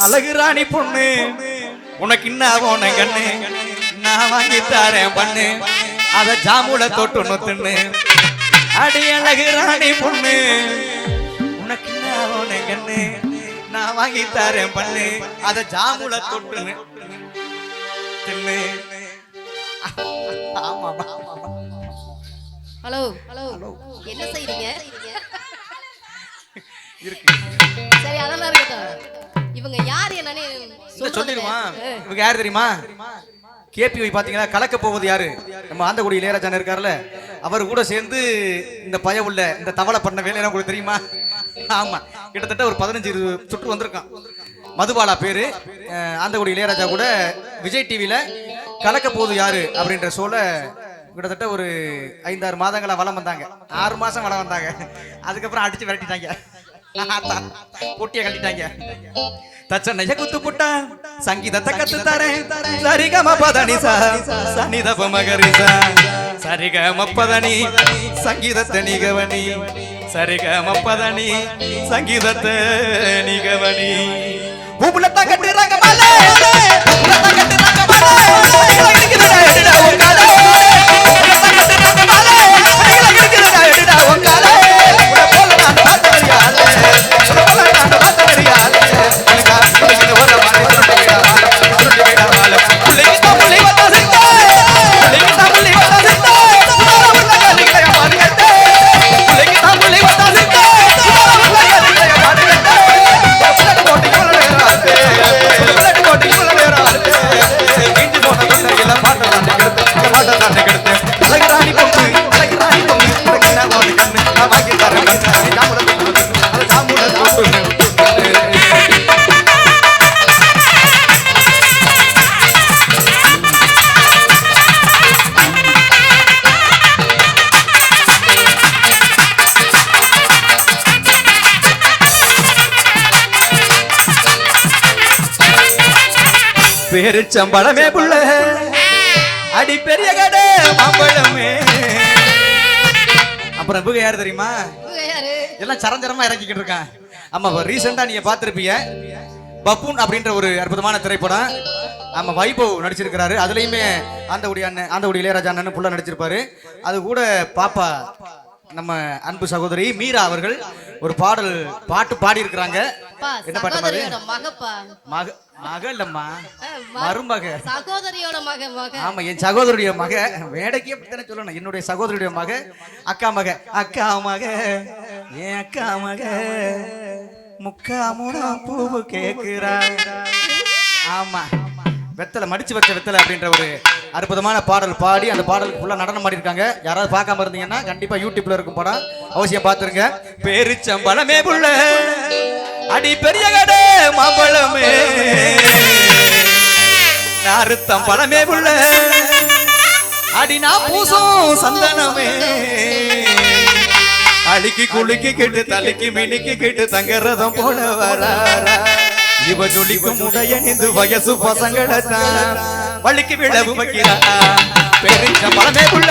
அழகு ராணி பொண்ணு. உனக்கு என்ன கண்ணு. நான் வாங்கி தரேன் பண்ணு. அத ஜாமுல தொட்டு நொத்துன்னு. அடி அழகு ராணி பொண்ணு. உனக்கு என்ன கண்ணு. நான் வாங்கி தரேன் பண்ணு. அத ஜாமுல தொட்டுன்னு. ஹலோ. ஹலோ. என்ன செய்றீங்க? இருக்கு. சொல்லுங்க. இவங்க யாரு தெரியுமா? கேபிஒய் பாத்தீங்களா கலக்க போவது யாரு? நம்ம ஆந்தகுடி இளையராஜான் இருக்காருல்ல அவர் கூட சேர்ந்து இந்த பய உள்ள இந்த தவளை பண்ண வேலையெல்லாம் உங்களுக்கு தெரியுமா? ஆமா. கிட்டத்தட்ட ஒரு பதினஞ்சு சுற்று வந்திருக்கான். மதுபாலா பேரு. ஆந்தகுடி இளையராஜா கூட விஜய் டிவில கலக்க போவது யாரு அப்படின்ற ஷோல கிட்டத்தட்ட ஒரு ஐந்தாறு மாதங்களா வளம் வந்தாங்க. ஆறு மாசம் வளம் வந்தாங்க. அதுக்கப்புறம் அடிச்சு விரட்டிட்டாங்க. பொட்டிய கட்டிட்டாங்க தச்சனைய குத்து புட்டா சங்கீதத்தை கத்து தரேன். சரிகம பதனி சா சனிதப மகரிசா. சரிகம பதனி சங்கீதத்தை நிகவனி. சரிகம பதனி சங்கீதத்தை நிகவனி. பேருச்சம்பளமே புள்ள. அடி பெரிய கடை மாம்பழமே. அப்புறம் இவங்க யாரு தெரியுமா? எல்லாம் சரஞ்சரமா இறக்கிக்கிட்டு இருக்கான். ஆமா ரீசெண்டா நீங்க பார்த்திருப்பீங்க. பப்பூன் அப்படின்ற ஒரு அற்புதமான திரைப்படம். ஆமா வைபவ் நடிச்சிருக்கிறாரு. அதுலயுமே ஆந்தகுடி அண்ணன் ஆந்தகுடி இளையராஜா அண்ணன் புள்ள நடிச்சிருப்பாரு. அது கூட பாப்பா. நம்ம அன்பு சகோதரி மீரா அவர்கள் ஒரு பாடல் பாட்டு பாடி இருக்கிறாங்க என்ன பாட்டு மாதிரி சகோதரியோட மக மக இல்லம்மா மருமக. சகோதரியோட மக மக. ஆமா என் சகோதரியுடைய மக. வேடைக்கு அப்படித்தானே சொல்லணும். என்னுடைய சகோதரியுடைய மக அக்கா மக. அக்கா மக என் அக்கா மக. முக்கா மூணா பூவு கேக்குறா. ஆமா. வெத்தலை மடிச்சு வச்ச வெத்தலை அப்படின்ற ஒரு அற்புதமான பாடல் பாடி அந்த பாடலுக்கு ஃபுல்லாக நடனம் ஆடி யாராவது பார்க்காம இருந்தீங்கன்னா கண்டிப்பாக யூடியூப்ல இருக்கும் படம். அவசியம் பார்த்துருங்க. பெருச்சம்பளமே புள்ள அடி பெரிய கடை மாம்பழமே. நாருத்தம் பழமே புள்ள அடி நான் பூசும் சந்தனமே. அழுக்கி குலுக்கி கேட்டு தலைக்கு மினுக்கி கெட்டு தங்கரதம் போல வராரா. இவ ஜொலிக்கும் உடைய நின்று வயசு பசங்களத்தான். வழுக்கி விழவு வைக்கிறா பெருச்ச பழமே புள்ள